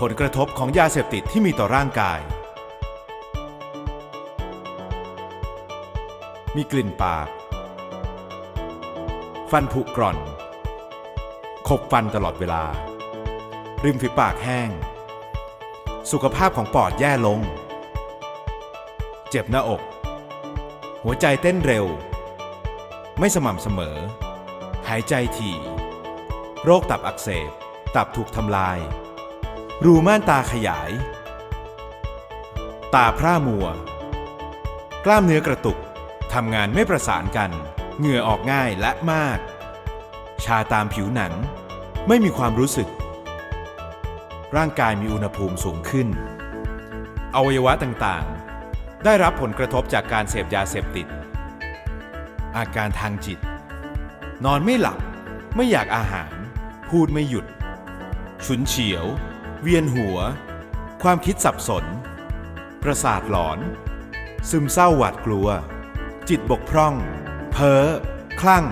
ผลกระทบของยาเสพติดที่มีต่อร่างกาย มีกลิ่นปาก ฟันผุกร่อน ขบฟันตลอดเวลา ริมฝีปากแห้ง สุขภาพของปอดแย่ลง เจ็บหน้าอก หัวใจเต้นเร็ว ไม่สม่ำเสมอ หายใจถี่ โรคตับอักเสบ ตับถูกทำลาย รูม่านตาขยาย ตาพร่ามัว กล้ามเนื้อกระตุก ทำงานไม่ประสานกัน เหงื่อออกง่ายและมาก ชาตามผิวหนัง ไม่มีความรู้สึก ร่างกายมีอุณหภูมิสูงขึ้น อวัยวะต่างๆ ได้รับผลกระทบจากการเสพยาเสพติด อาการทางจิต นอนไม่หลับ ไม่อยากอาหาร พูดไม่หยุด ฉุนเฉียว เวียนหัว ความคิดสับสน ประสาทหลอน ซึมเศร้าหวาดกลัว จิตบกพร่อง เพ้อ คลั่ง